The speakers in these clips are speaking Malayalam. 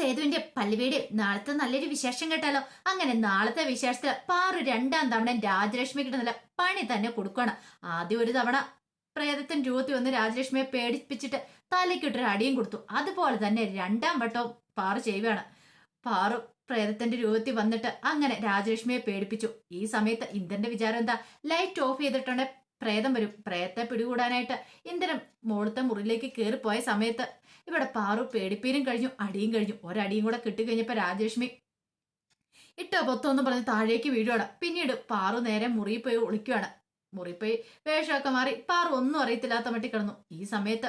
സേതുവിന്റെ പല്ലുവീട് നാളത്തെ നല്ലൊരു വിശേഷം കേട്ടാലോ? അങ്ങനെ നാളത്തെ വിശേഷത്തിൽ പാറു രണ്ടാം തവണ രാജലക്ഷ്മി കിട്ടുന്നില്ല പണി തന്നെ കൊടുക്കണം ആദ്യം ഒരു തവണ പ്രേതത്തിന് രൂപത്തിൽ വന്ന് രാജലക്ഷ്മിയെ പേടിപ്പിച്ചിട്ട് തലയ്ക്കിട്ടൊരു അടിയും കൊടുത്തു. അതുപോലെ തന്നെ രണ്ടാം വട്ടവും പാറു ചെയ്യുകയാണ് പാറു പ്രേതത്തിന്റെ രൂപത്തിൽ വന്നിട്ട് അങ്ങനെ രാജലക്ഷ്മിയെ പേടിപ്പിച്ചു. ഈ സമയത്ത് ഇന്ദ്രന്റെ വിചാരം എന്താ? ലൈറ്റ് ഓഫ് ചെയ്തിട്ടുണ്ടെ പ്രേതം വരും. പ്രേതത്തെ പിടികൂടാനായിട്ട് ഇന്ദ്രൻ മോളത്തെ മുറിയിലേക്ക് കയറിപ്പോയ സമയത്ത് ഇവിടെ പാറു പേടിപ്പീരും കഴിഞ്ഞു അടിയും കഴിഞ്ഞു. ഒരടിയും കൂടെ കിട്ടിക്കഴിഞ്ഞപ്പോ രാജലക്ഷ്മി ഇട്ടോ പൊത്തൊന്നും പറഞ്ഞ് താഴേക്ക് വീഴുവാണ്. പിന്നീട് പാറു നേരെ മുറിയിൽ പോയി ഒളിക്കുവാണ്. മുറിയിൽ പോയി വേഷമൊക്കെ മാറി പാറു ഒന്നും അറിയത്തില്ലാത്ത മട്ടി കിടന്നു. ഈ സമയത്ത്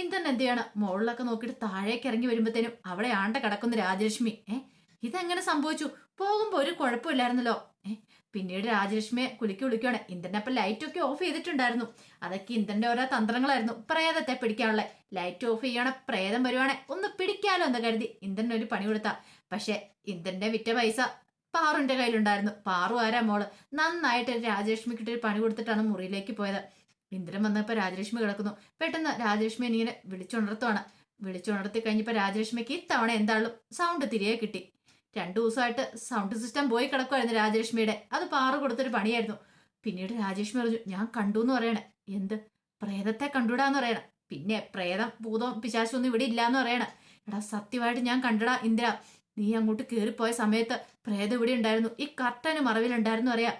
ഇന്ദ്രൻ എന്ത് ചെയ്യാണ്? മുകളിലൊക്കെ നോക്കിയിട്ട് താഴേക്ക് ഇറങ്ങി വരുമ്പോഴത്തേനും അവിടെ ആണ്ട കിടക്കുന്ന രാജലക്ഷ്മി ഏഹ് ഇതെങ്ങനെ സംഭവിച്ചു? പോകുമ്പോ ഒരു കുഴപ്പമില്ലായിരുന്നല്ലോ ഏ പിന്നീട് രാജലക്ഷ്മിയെ കുലുക്കി വിളിക്കുകയാണ് ഇന്ദ്രനെ അപ്പം ലൈറ്റ് ഒക്കെ ഓഫ് ചെയ്തിട്ടുണ്ടായിരുന്നു. അതൊക്കെ ഇന്ദ്രന്റെ ഓരോ തന്ത്രങ്ങളായിരുന്നു. പ്രേതത്തെ പിടിക്കാനുള്ള. ലൈറ്റ് ഓഫ് ചെയ്യണ പ്രേതം വരുവാണെ. ഒന്ന് പിടിക്കാലോ എന്ന് കരുതി ഇന്ദ്രൻ ഒരു പണി കൊടുത്ത. പക്ഷെ ഇന്ദ്രന്റെ വിറ്റ പൈസ പാറുന്റെ കയ്യിലുണ്ടായിരുന്നു. പാറു ആരാ മോൾ. നന്നായിട്ട് രാജലക്ഷ്മിക്കിട്ട് ഒരു പണി കൊടുത്തിട്ടാണ് മുറിയിലേക്ക് പോയത്. ഇന്ദ്രൻ വന്നപ്പോ രാജലക്ഷ്മി കിടക്കുന്നു. പെട്ടെന്ന് രാജലക്ഷ്മി ഇങ്ങനെ വിളിച്ചുണർത്തുവാണ്. വിളിച്ചുണർത്തി കഴിഞ്ഞപ്പോ രാജലക്ഷ്മിക്ക് ഇത്തവണ എന്താളും സൗണ്ട് തിരികെ കിട്ടി. രണ്ടു ദിവസമായിട്ട് സൗണ്ട് സിസ്റ്റം പോയി കിടക്കുമായിരുന്നു രാജലക്ഷ്മിയുടെ. അത് പാറ കൊടുത്തൊരു പണിയായിരുന്നു. പിന്നീട് രാജേഷ്മി പറഞ്ഞു ഞാൻ കണ്ടു എന്ന് പറയണേ. എന്ത്? പ്രേതത്തെ കണ്ടുവിടാന്ന് പറയണം. പിന്നെ പ്രേതം ഭൂതം പിശാശൊന്നും ഇവിടെ ഇല്ലാന്ന് പറയണേ. എടാ സത്യമായിട്ട് ഞാൻ കണ്ടടാ ഇന്ദിര. നീ അങ്ങോട്ട് കയറിപ്പോയ സമയത്ത് പ്രേതം ഇവിടെ ഉണ്ടായിരുന്നു. ഈ കർട്ടന് മറവിലുണ്ടായിരുന്നു അറിയാം.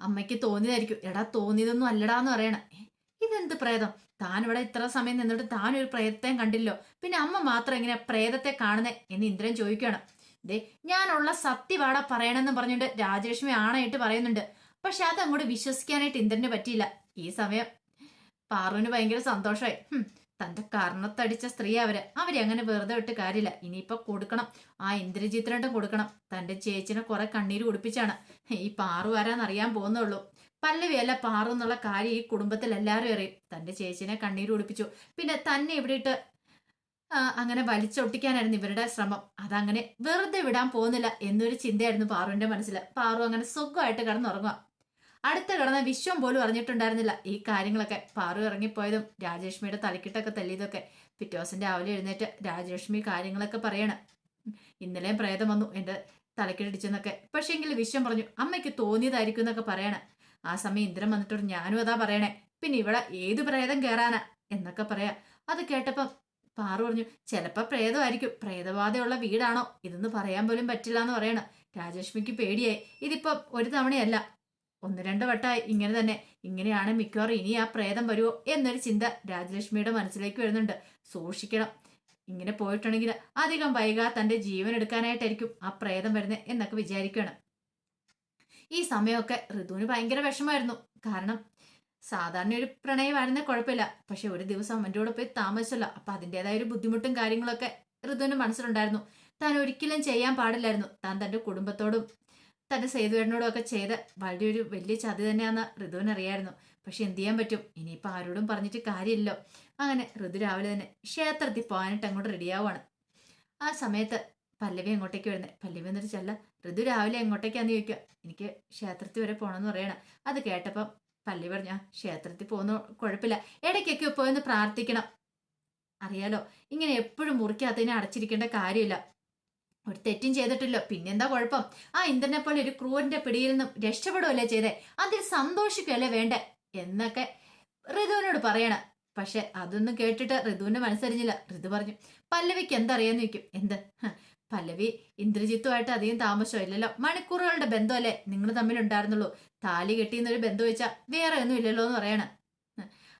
അമ്മയ്ക്ക് തോന്നിയതായിരിക്കും. എടാ തോന്നിയതൊന്നും അല്ലടാന്ന് പറയണം. "ഏ, ഇതെന്ത് പ്രേതം? താൻ ഇവിടെ ഇത്ര സമയം നിന്നിട്ട് താൻ ഒരു പ്രേതത്തെയും കണ്ടില്ലോ. പിന്നെ അമ്മ മാത്രം എങ്ങനെ പ്രേതത്തെ കാണുന്നേ എന്ന് ഇന്ദ്രൻ ചോദിക്കുകയാണ്. ദേ ഞാനുള്ള സത്യവാട പറയണമെന്ന് പറഞ്ഞുകൊണ്ട് രാജലക്ഷ്മി ആണായിട്ട് പറയുന്നുണ്ട്. പക്ഷെ അങ്ങോട്ട് വിശ്വസിക്കാനായിട്ട് ഇന്ദ്രന് പറ്റിയില്ല. ഈ സമയം പാറുവിന് ഭയങ്കര സന്തോഷമായി. തന്റെ കർണത്തടിച്ച സ്ത്രീ അവർ. അവരെ അങ്ങനെ വെറുതെ വിട്ട് കാര്യമില്ല. ഇനിയിപ്പൊ കൊടുക്കണം. ആ ഇന്ദ്രജിത്തിനായിട്ട് കൊടുക്കണം. തന്റെ ചേച്ചിനെ കുറെ കണ്ണീര് കുടിപ്പിച്ചാണ്. ഈ പാറു ആരാന്നറിയാൻ പോകുന്നുള്ളൂ. പല്ലവിയല്ല പാറു എന്നുള്ള കാര്യം ഈ കുടുംബത്തിൽ എല്ലാവരും അറിയും. തന്റെ ചേച്ചിനെ കണ്ണീര് കുടിപ്പിച്ചു. പിന്നെ തന്നെ ഇവിടെ ഇട്ട് അങ്ങനെ വലിച്ചൊട്ടിക്കാനായിരുന്നു ഇവരുടെ ശ്രമം. അതങ്ങനെ വെറുതെ വിടാൻ പോകുന്നില്ല എന്നൊരു ചിന്തയായിരുന്നു പാറുവിന്റെ മനസ്സിൽ. പാറു അങ്ങനെ സുഖമായിട്ട് കിടന്നുറങ്ങുക അടുത്ത കടന്ന വിശ്വം പോലും അറിഞ്ഞിട്ടുണ്ടായിരുന്നില്ല ഈ കാര്യങ്ങളൊക്കെ. പാറു ഇറങ്ങിപ്പോയതും രാജലക്ഷ്മിയുടെ തലക്കിട്ടൊക്കെ തല്ലിയതൊക്കെ. പിറ്റേ രാവിലെ എഴുന്നേറ്റ് രാജലക്ഷ്മി കാര്യങ്ങളൊക്കെ പറയണം. ഇന്നലെയും പ്രേതം വന്നു എന്റെ തലക്കിടിച്ചെന്നൊക്കെ പക്ഷേങ്കിൽ വിശ്വം പറഞ്ഞു അമ്മയ്ക്ക് തോന്നിയതായിരിക്കും എന്നൊക്കെ പറയണേ. ആ സമയം ഇന്ദ്രൻ വന്നിട്ട് പറഞ്ഞു, ഞാനും അതാ പറയണേ. പിന്നെ ഇവിടെ ഏത് പ്രേതം കയറാനാ എന്നൊക്കെ പറയാ. അത് കേട്ടപ്പം പാറു പറഞ്ഞു ചിലപ്പോ പ്രേതമായിരിക്കും. പ്രേതബാധയുള്ള വീടാണോ? ഇതൊന്നും പറയാൻ പോലും പറ്റില്ല എന്ന് പറയണം. രാജലക്ഷ്മിക്ക് പേടിയായി. ഇതിപ്പോൾ ഒരു തവണയല്ല. ഒന്ന് രണ്ട് വട്ടമായി ഇങ്ങനെ തന്നെ. ഇങ്ങനെയാണ് മിക്കവാറും ഇനി ആ പ്രേതം വരുമോ എന്നൊരു ചിന്ത രാജലക്ഷ്മിയുടെ മനസ്സിലേക്ക് വരുന്നുണ്ട്. സൂക്ഷിക്കണം. ഇങ്ങനെ പോയിട്ടുണ്ടെങ്കിൽ അധികം വൈകാതെ തന്റെ ജീവൻ എടുക്കാനായിട്ടായിരിക്കും ആ പ്രേതം വരുന്നത് എന്നൊക്കെ വിചാരിക്കുകയാണ് ഈ സമയമൊക്കെ ഋതുവിന് ഭയങ്കര വിഷമായിരുന്നു കാരണം സാധാരണ ഒരു പ്രണയമായിരുന്നേ കുഴപ്പമില്ല. പക്ഷെ ഒരു ദിവസം അവന്റെ കൂടെ പോയി താമസിച്ചല്ലോ. അപ്പൊ അതിന്റെതായ ഒരു ബുദ്ധിമുട്ടും കാര്യങ്ങളൊക്കെ ഋതുവിന് മനസ്സിലുണ്ടായിരുന്നു. താൻ ഒരിക്കലും ചെയ്യാൻ പാടില്ലായിരുന്നു. താൻ തന്റെ കുടുംബത്തോടും തന്റെ സേതുവേടനോടും ഒക്കെ ചെയ്ത് വലിയൊരു വലിയ ചതി തന്നെയാന്ന് ഋതുവിന് അറിയായിരുന്നു പക്ഷെ എന്ത് ചെയ്യാൻ പറ്റും? ഇനിയിപ്പോൾ ആരോടും പറഞ്ഞിട്ട് കാര്യമില്ലല്ലോ. അങ്ങനെ ഋതു രാവിലെ തന്നെ ക്ഷേത്രത്തിൽ പോകാനായിട്ട് അങ്ങോട്ട് റെഡിയാവുകയാണ് ആ സമയത്ത് പല്ലവി എങ്ങോട്ടേക്ക് വരുന്നത് പല്ലവി എന്നിട്ട് ചെല്ല. ഋതു രാവിലെ എങ്ങോട്ടേക്കാന്ന് ചോദിക്കുക എനിക്ക് ക്ഷേത്രത്തിൽ വരെ പോകണമെന്ന് പറയണം. അത് കേട്ടപ്പം പല്ലവി പറഞ്ഞ ക്ഷേത്രത്തിൽ പോകുന്ന കുഴപ്പമില്ല. ഇടയ്ക്കൊക്കെ പോയെന്ന് പ്രാർത്ഥിക്കണം. അറിയാലോ ഇങ്ങനെ എപ്പോഴും മുറിക്കകത്തതിനെ അടച്ചിരിക്കേണ്ട കാര്യമില്ല. ഒരു തെറ്റും ചെയ്തിട്ടില്ല പിന്നെന്താ കുഴപ്പം? ആ ഇന്ദ്രനെ പോലെ ഒരു ക്രൂരന്റെ പിടിയിൽ നിന്നും രക്ഷപ്പെടുകയല്ലേ ചെയ്തേ? അതിൽ സന്തോഷിക്കുകയല്ലേ വേണ്ടേ? എന്നൊക്കെ ഋതുവിനോട് പറയണം. പക്ഷെ അതൊന്നും കേട്ടിട്ട് ഋതുവിന്റെ മനസ്സറിഞ്ഞില്ല ഋതു പറഞ്ഞു പല്ലവിക്ക് എന്തറിയാന്ന് ചോദിക്കും. എന്ത്? പല്ലവി ഇന്ദ്രജിത്തുമായിട്ട് അധികം താമസമില്ലല്ലോ. മണിക്കൂറുകളുടെ ബന്ധമല്ലേ നിങ്ങൾ തമ്മിൽ ഉണ്ടായിരുന്നുള്ളൂ താലി കെട്ടിയെന്നൊരു ബന്ധം വെച്ചാൽ വേറെ ഒന്നും ഇല്ലല്ലോ എന്ന് പറയണം.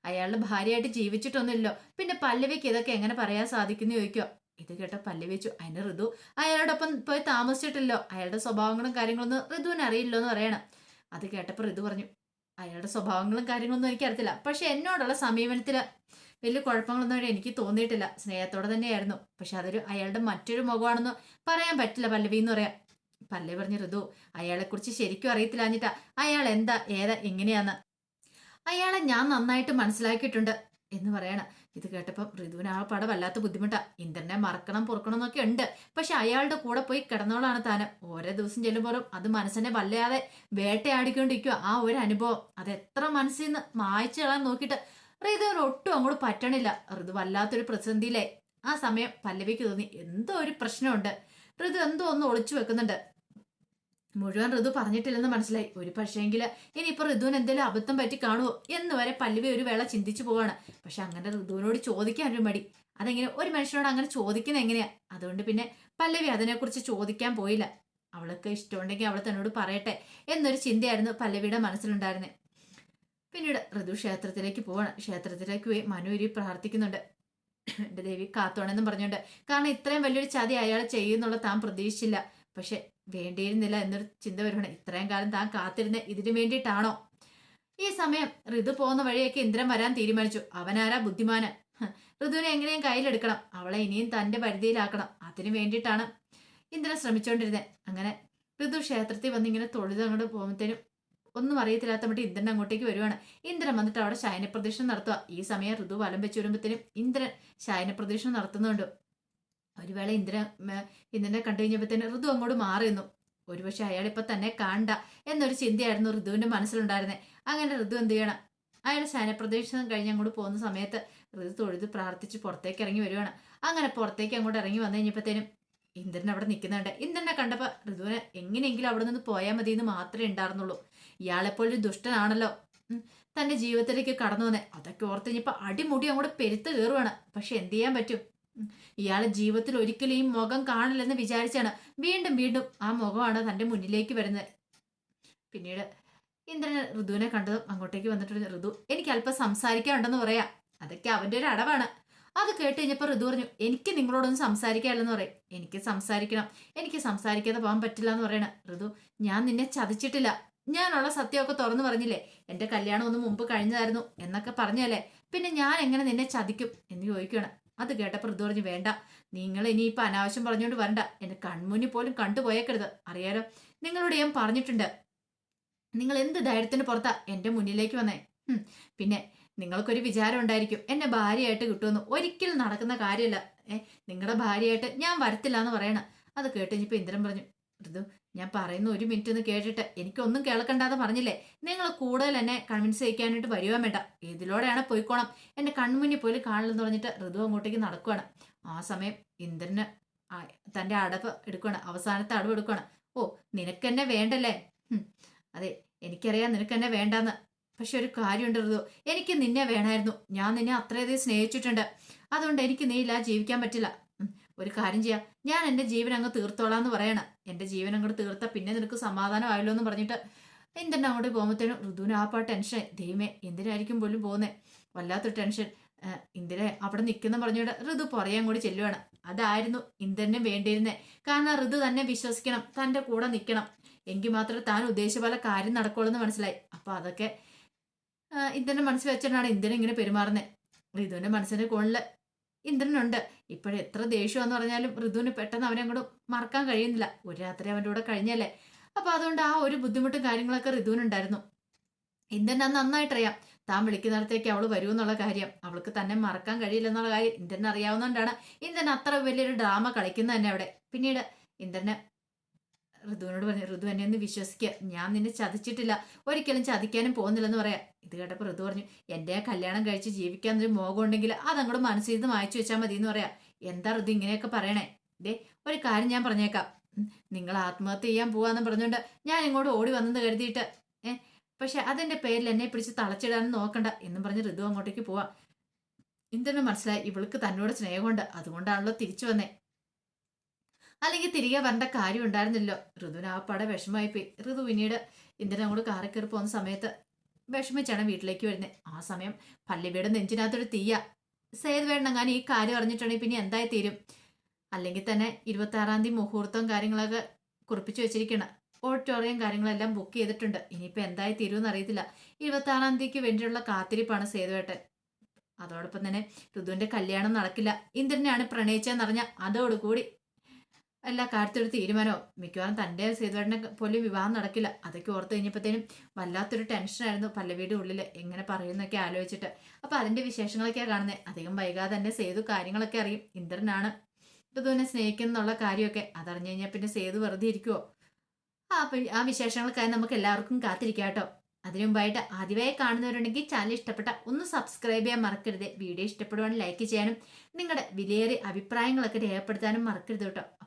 അയാളുടെ ഭാര്യയായിട്ട് ജീവിച്ചിട്ടൊന്നുമില്ലല്ലോ. പിന്നെ പല്ലവിക്ക് ഇതൊക്കെ എങ്ങനെ പറയാൻ സാധിക്കുന്നു ചോദിക്കോ ഇത് കേട്ട പല്ലവി വെച്ചു അതിന് ഋതു അയാളോടൊപ്പം പോയി താമസിച്ചിട്ടില്ലോ അയാളുടെ സ്വഭാവങ്ങളും കാര്യങ്ങളൊന്നും ഋതുവിന് അറിയില്ലോ എന്ന് പറയണം. അത് കേട്ടപ്പോൾ ഋതു പറഞ്ഞു അയാളുടെ സ്വഭാവങ്ങളും കാര്യങ്ങളൊന്നും എനിക്കറിയത്തില്ല. പക്ഷെ എന്നോടുള്ള സമീപനത്തിൽ വലിയ കുഴപ്പങ്ങളൊന്നും എനിക്ക് തോന്നിയിട്ടില്ല. സ്നേഹത്തോടെ തന്നെയായിരുന്നു. പക്ഷെ അതൊരു അയാളുടെ മറ്റൊരു മുഖമാണെന്ന് പറയാൻ പറ്റില്ല പല്ലവി എന്ന് പറയാം പല്ലവി പറഞ്ഞു ഋതു അയാളെക്കുറിച്ച് ശരിക്കും അറിയത്തില്ല എന്നിട്ടാ അയാൾ എന്താ ഏതാ എങ്ങനെയാന്ന്? അയാളെ ഞാൻ നന്നായിട്ട് മനസ്സിലാക്കിയിട്ടുണ്ട്. എന്ന് പറയണം. ഇത് കേട്ടപ്പോൾ ഋതുവിന് ആ പട വല്ലാത്ത ബുദ്ധിമുട്ടാ. ഇന്ദ്രനെ മറക്കണം പൊറുക്കണം എന്നൊക്കെ ഉണ്ട്. പക്ഷെ അയാളുടെ കൂടെ പോയി കിടന്നോളാണ് താൻ ഓരോ ദിവസം ചെല്ലുമ്പോഴും അത് മനസ്സിനെ വല്ലാതെ വേട്ടയാടിക്കൊണ്ടിരിക്കുക ആ ഒരു അനുഭവം. അത് എത്ര മനസ്സിൽ നിന്ന് മായ്ച്ചു കളയാൻ നോക്കിയിട്ട് ഋതുവിന് ഒട്ടും അങ്ങോട്ട് പറ്റണില്ല. ഋതു വല്ലാത്തൊരു പ്രതിസന്ധിയിലെ ആ സമയം പല്ലവിക്ക് തോന്നി. എന്തോ ഒരു പ്രശ്നമുണ്ട്. ഋതു എന്തോ ഒന്ന് ഒളിച്ചു വെക്കുന്നുണ്ട്. മുഴുവൻ ഋതു പറഞ്ഞിട്ടില്ലെന്ന് മനസ്സിലായി. ഒരു പക്ഷേങ്കിൽ ഇനിയിപ്പോ ഋതുവിന് എന്തെങ്കിലും അബദ്ധം പറ്റി കാണുമോ എന്ന് വരെ പല്ലവി ഒരു വേള ചിന്തിച്ചു പോവാണ്. പക്ഷെ അങ്ങനെ ഋതുവിനോട് ചോദിക്കാൻ ഒരു മടി. അതെങ്ങനെ? ഒരു മനുഷ്യനോട് അങ്ങനെ ചോദിക്കുന്നത് എങ്ങനെയാ? അതുകൊണ്ട് പിന്നെ പല്ലവി അതിനെക്കുറിച്ച് ചോദിക്കാൻ പോയില്ല. അവൾക്ക് ഇഷ്ടമുണ്ടെങ്കിൽ അവൾ തന്നോട് പറയട്ടെ എന്നൊരു ചിന്തയായിരുന്നു പല്ലവിയുടെ മനസ്സിലുണ്ടായിരുന്നത് പിന്നീട് ഋതു ക്ഷേത്രത്തിലേക്ക് പോവാണ്. ക്ഷേത്രത്തിലേക്ക് പോയി മനുരി പ്രാർത്ഥിക്കുന്നുണ്ട്. എന്റെ ദേവി കാത്തോണെന്നും പറഞ്ഞുകൊണ്ട്. കാരണം ഇത്രയും വലിയൊരു ചതി അയാൾ ചെയ്യുന്നുള്ള താൻ പ്രതീക്ഷിച്ചില്ല. പക്ഷെ വേണ്ടിയിരുന്നില്ല എന്നൊരു ചിന്ത വരുവാണ്. ഇത്രയും കാലം താൻ കാത്തിരുന്ന ഇതിനു വേണ്ടിയിട്ടാണോ? ഈ സമയം ഋതു പോകുന്ന വഴിയൊക്കെ ഇന്ദ്രൻ വരാൻ തീരുമാനിച്ചു. അവനാരാ ബുദ്ധിമാന് ഋതുവിനെ എങ്ങനെയും കയ്യിലെടുക്കണം. അവളെ ഇനിയും തന്റെ പരിധിയിലാക്കണം. അതിനു വേണ്ടിയിട്ടാണ് ഇന്ദ്രൻ ശ്രമിച്ചുകൊണ്ടിരുന്നത്. അങ്ങനെ ഋതു ക്ഷേത്രത്തിൽ വന്ന് ഇങ്ങനെ തൊഴുത് പോകുമ്പോഴത്തേനും ഒന്നും അറിയത്തില്ലാത്ത മട്ടി ഇന്ദ്രൻ അങ്ങോട്ടേക്ക് വരുവാണ്. ഇന്ദ്രൻ വന്നിട്ട് അവിടെ ശയനപ്രദക്ഷിണം നടത്തുക ഈ സമയം ഋതു വലം വെച്ച് വരുമ്പോഴത്തേനും ഇന്ദ്രൻ ശയനപ്രദക്ഷിണം നടത്തുന്നുണ്ട്. ഒരു വേള ഇന്ദ്രൻ ഇന്ദ്രനെ കണ്ടു കഴിഞ്ഞപ്പോഴത്തേനും ഋതു അങ്ങോട്ട് മാറിയുന്നു ഒരുപക്ഷെ അയാൾ ഇപ്പൊ തന്നെ കാണണ്ട എന്നൊരു ചിന്തയായിരുന്നു ഋതുവിന്റെ മനസ്സിലുണ്ടായിരുന്നത് അങ്ങനെ ഋതു എന്ത് ചെയ്യണം? അയാൾ ശയനപ്രദക്ഷിണം കഴിഞ്ഞ് അങ്ങോട്ട് പോകുന്ന സമയത്ത് ഋതു തൊഴുത് പ്രാർത്ഥിച്ച് പുറത്തേക്ക് ഇറങ്ങി വരുവാണ്. അങ്ങനെ പുറത്തേക്ക് അങ്ങോട്ട് ഇറങ്ങി വന്നു കഴിഞ്ഞപ്പോഴത്തേനും ഇന്ദ്രൻ അവിടെ നിൽക്കുന്നുണ്ട് ഇന്ദ്രനെ കണ്ടപ്പോൾ ഋതുവിനെ എങ്ങനെയെങ്കിലും അവിടെ നിന്ന് പോയാൽ മതി എന്ന് മാത്രമേ ഉണ്ടായിരുന്നുള്ളൂ. ഇയാളെപ്പോലൊരു ദുഷ്ടനാണല്ലോ. തന്റെ ജീവിതത്തിലേക്ക് കടന്നു വന്നേ. അതൊക്കെ ഓർത്ത് കഴിഞ്ഞപ്പോ അടിമുടി അങ്ങോട്ട് പെരുത്ത് കയറുവാണ് പക്ഷെ എന്ത് ചെയ്യാൻ പറ്റും. ഇയാളെ ജീവിതത്തിൽ ഒരിക്കലും ഈ മുഖം കാണില്ലെന്ന് വിചാരിച്ചാണ് വീണ്ടും വീണ്ടും ആ മുഖമാണ് തന്റെ മുന്നിലേക്ക് വരുന്നത്. പിന്നീട് ഇന്ദ്രൻ ഋതുവിനെ കണ്ടതും അങ്ങോട്ടേക്ക് വന്നിട്ട് ഋതു എനിക്ക് അല്പം സംസാരിക്കാനുണ്ടെന്ന് പറയാം. അതൊക്കെ അവന്റെ ഒരു അടവാണ്. അത് കേട്ട് കഴിഞ്ഞപ്പോ ഋതു പറഞ്ഞു എനിക്ക് നിങ്ങളോടൊന്നും സംസാരിക്കാനില്ലെന്ന് പറയും. എനിക്ക് സംസാരിക്കണം. എനിക്ക് സംസാരിക്കാതെ പോകാൻ പറ്റില്ല എന്ന് പറയണ. ഋതു ഞാൻ നിന്നെ ചതിച്ചിട്ടില്ല. ഞാനുള്ള സത്യമൊക്കെ തുറന്നു പറഞ്ഞില്ലേ? എന്റെ കല്യാണം ഒന്ന് മുമ്പ് കഴിഞ്ഞതായിരുന്നു എന്നൊക്കെ പറഞ്ഞല്ലേ? പിന്നെ ഞാൻ എങ്ങനെ നിന്നെ ചതിക്കും എന്ന് ചോദിക്കണം അത് കേട്ടപ്പോൾ ഋതു പറഞ്ഞു വേണ്ട. നിങ്ങൾ ഇനിയിപ്പോൾ അനാവശ്യം പറഞ്ഞുകൊണ്ട് വരണ്ട. എന്റെ കൺമുന്നിൽ പോലും കണ്ടുപോയേക്കരുത്. അറിയാലോ? നിങ്ങളോട് ഞാൻ പറഞ്ഞിട്ടുണ്ട്. നിങ്ങൾ എന്ത് ധൈര്യത്തിന് പുറത്താ എന്റെ മുന്നിലേക്ക് വന്നേ? പിന്നെ നിങ്ങൾക്കൊരു വിചാരം ഉണ്ടായിരിക്കും. എന്നെ ഭാര്യയായിട്ട് കിട്ടുമെന്ന്. ഒരിക്കലും നടക്കുന്ന കാര്യമല്ല. ഏ നിങ്ങളുടെ ഭാര്യയായിട്ട് ഞാൻ വരത്തില്ല എന്ന് പറയണം. അത് കേട്ട് കഴിഞ്ഞപ്പോൾ ഇന്ദ്രൻ പറഞ്ഞു ഋതു ഞാൻ പറയുന്ന ഒരു മിനിറ്റ് ഒന്ന് കേട്ടിട്ട് എനിക്കൊന്നും കേൾക്കണ്ടാന്ന് പറഞ്ഞില്ലേ? നിങ്ങൾ കൂടുതൽ എന്നെ കൺവിൻസ് ചെയ്യിക്കാനായിട്ട് വരുവാൻ വേണ്ട. ഇതിലൂടെയാണ് പോയിക്കോണം. എന്റെ കൺമുന്നിൽ പോലും കാണില്ലെന്ന് പറഞ്ഞിട്ട് ഋതു അങ്ങോട്ടേക്ക് നടക്കുകയാണ് ആ സമയം ഇന്ദ്രന് തന്റെ അടവ് എടുക്കുകയാണ് അവസാനത്തെ അടവ് എടുക്കുകയാണ് ഓ നിനക്കെന്നെ വേണ്ടല്ലേ? അതെ എനിക്കറിയാം നിനക്കെന്നെ വേണ്ടാന്ന്. പക്ഷെ ഒരു കാര്യമുണ്ട് ഋതു. എനിക്ക് നിന്നെ വേണമായിരുന്നു ഞാൻ നിന്നെ അത്രയധികം സ്നേഹിച്ചിട്ടുണ്ട്. അതുകൊണ്ട് എനിക്ക് നീ ഇല്ലാതെ ജീവിക്കാൻ പറ്റില്ല. ഒരു കാര്യം ചെയ്യാം. ഞാൻ എന്റെ ജീവൻ അങ്ങ് തീർത്തോളാം എന്ന് പറയണം. എന്റെ ജീവൻ അങ്ങോട്ട് തീർത്ത പിന്നെ നിനക്ക് സമാധാനം സമാധാനമായല്ലോ എന്ന് പറഞ്ഞിട്ട് എന്തിനാ അങ്ങോട്ട് പോകുമ്പോഴത്തേനും ഋതുവിന് ആ പാ ടെൻഷൻ ദൈവമേ എന്തിനായിരിക്കും പോലും പോകുന്നേ? വല്ലാത്തൊരു ടെൻഷൻ ഇന്ദിരെ അവിടെ നിൽക്കുന്ന പറഞ്ഞുകൊണ്ട് ഋതു പറയാൻ കൂടി ചെല്ലുവാണ്. അതായിരുന്നു ഇന്ദ്രനെ വേണ്ടിയിരുന്നത് കാരണം ഋതു തന്നെ വിശ്വസിക്കണം. തന്റെ കൂടെ നിൽക്കണം. എങ്കിൽ മാത്രമേ താൻ ഉദ്ദേശിച്ച പോലെ കാര്യം നടക്കുള്ളൂ എന്ന് മനസ്സിലായി. അപ്പോൾ അതൊക്കെ ഇന്ദ്രനെ മനസ്സിൽ വെച്ചിട്ടാണ് ഇന്ദ്രൻ ഇങ്ങനെ പെരുമാറുന്നത് ഋതുവിന്റെ മനസ്സിന്റെ കോണിൽ ഇന്ദ്രനുണ്ട്. എത്ര ദേഷ്യമെന്ന് പറഞ്ഞാലും ഋതുവിന് പെട്ടെന്ന് അവനെ അങ്ങോട്ട് മറക്കാൻ കഴിയുന്നില്ല. ഒരു രാത്രി അവന്റെ കൂടെ കഴിഞ്ഞല്ലേ? അപ്പൊ അതുകൊണ്ട് ആ ഒരു ബുദ്ധിമുട്ടും കാര്യങ്ങളൊക്കെ ഋതുവിനുണ്ടായിരുന്നു. ഇന്ദ്രൻ അത് നന്നായിട്ടറിയാം. താൻ വിളിക്കുന്നിടത്തേക്ക് അവൾ വരൂ എന്നുള്ള കാര്യം. അവൾക്ക് തന്നെ മറക്കാൻ കഴിയില്ല എന്നുള്ള കാര്യം ഇന്ദ്രൻ അറിയാവുന്നതുകൊണ്ടാണ് ഇന്ദ്രൻ അത്ര വലിയൊരു ഡ്രാമ കളിക്കുന്നത് തന്നെ അവിടെ. പിന്നീട് ഇന്ദ്രന് ഋതുവിനോട് പറഞ്ഞു ഋതു എന്നെ ഒന്ന് വിശ്വസിക്കുക ഞാൻ നിന്നെ ചതിച്ചിട്ടില്ല. ഒരിക്കലും ചതിക്കാനും പോകുന്നില്ലെന്ന് പറയാം. ഇത് കേട്ടപ്പോൾ ഋതു പറഞ്ഞു എന്റെ കല്യാണം കഴിച്ച് ജീവിക്കാൻ ഒരു മോഹം ഉണ്ടെങ്കിൽ അതങ്ങോട്ട് മനസ്സിൽ നിന്ന് മായച്ചു വെച്ചാൽ മതി എന്ന് പറയാം. എന്താ ഋതു ഇങ്ങനെയൊക്കെ പറയണേ? ദേ ഒരു കാര്യം ഞാൻ പറഞ്ഞേക്കാം. നിങ്ങൾ ആത്മഹത്യ ചെയ്യാൻ പോവാന്ന് പറഞ്ഞുകൊണ്ട് ഞാൻ ഇങ്ങോട്ട് ഓടി വന്നെന്ന് കരുതിയിട്ട് ഏ പക്ഷെ അതിന്റെ പേരിൽ എന്നെ പിടിച്ച് തളച്ചിടാനും നോക്കണ്ട എന്നും പറഞ്ഞ് ഋതു അങ്ങോട്ടേക്ക് പോവാം. ഇന്ദ്രന് മനസ്സിലായി ഇവൾക്ക് തന്നോട് സ്നേഹമുണ്ട്. അതുകൊണ്ടാണല്ലോ തിരിച്ചു വന്നേ. അല്ലെങ്കിൽ തിരികെ വരേണ്ട കാര്യം ഉണ്ടായിരുന്നില്ലോ ഋതുവിന് ആ പട വിഷമമായി പോയി ഋതു പിന്നീട് ഇന്ദ്രൻ അങ്ങോട്ട് കാറി കയറി പോകുന്ന സമയത്ത് വിഷമിച്ചാണ് വീട്ടിലേക്ക് വരുന്നത്. ആ സമയം പള്ളിവീട് നെഞ്ചിനകത്തൊരു തീയ. സേത് വേണ്ടെങ്ങാൻ ഈ കാര്യം അറിഞ്ഞിട്ടുണ്ടെങ്കിൽ പിന്നെ എന്തായി തീരും? അല്ലെങ്കിൽ തന്നെ ഇരുപത്തി ആറാം തീയതി മുഹൂർത്തം കാര്യങ്ങളൊക്കെ കുറിപ്പിച്ചു വെച്ചിരിക്കണം. ഓഡിറ്റോറിയം കാര്യങ്ങളെല്ലാം ബുക്ക് ചെയ്തിട്ടുണ്ട്. ഇനിയിപ്പോൾ എന്തായി തീരുമെന്ന് അറിയത്തില്ല. ഇരുപത്തി ആറാം തീയതിക്ക് വേണ്ടിയുള്ള കാത്തിരിപ്പാണ് സേതുവേട്ടൻ അതോടൊപ്പം തന്നെ ഋതുവിന്റെ കല്യാണം നടക്കില്ല. ഇന്ദ്രനെയാണ് പ്രണയിച്ചതെന്നറിഞ്ഞ അതോടുകൂടി എല്ലാ കാര്യത്തിലൊരു തീരുമാനമോ മിക്കവാറും തന്റെ സേതുവേട്ടനെ പോലും വിവാഹം നടക്കില്ല. അതൊക്കെ ഓർത്ത് കഴിഞ്ഞപ്പോഴത്തേനും വല്ലാത്തൊരു ടെൻഷനായിരുന്നു പല്ലവിയുടെ ഉള്ളിൽ എങ്ങനെ പറയുന്നൊക്കെ ആലോചിച്ചിട്ട്. അപ്പോൾ അതിന്റെ വിശേഷങ്ങളൊക്കെയാണ് കാണുന്നത് അധികം വൈകാതെ തന്നെ സേതു കാര്യങ്ങളൊക്കെ അറിയും. ഇന്ദ്രനാണ് ഋതുവിനെ സ്നേഹിക്കുന്നുള്ള കാര്യമൊക്കെ. അതറിഞ്ഞു കഴിഞ്ഞാൽ പിന്നെ സേതു വെറുതെ ഇരിക്കുമോ ആ ആ വിശേഷങ്ങൾക്കായി നമുക്ക് എല്ലാവർക്കും കാത്തിരിക്കാം കേട്ടോ. അതിനു മുമ്പായിട്ട് ആദ്യമായി കാണുന്നവരുണ്ടെങ്കിൽ ചാനൽ ഇഷ്ടപ്പെട്ട ഒന്ന് സബ്സ്ക്രൈബ് ചെയ്യാൻ മറക്കരുത്. വീഡിയോ ഇഷ്ടപ്പെടുവാണെങ്കിൽ ലൈക്ക് ചെയ്യാനും നിങ്ങളുടെ വിലയേറിയ അഭിപ്രായങ്ങളൊക്കെ രേഖപ്പെടുത്താനും മറക്കരുത് കേട്ടോ.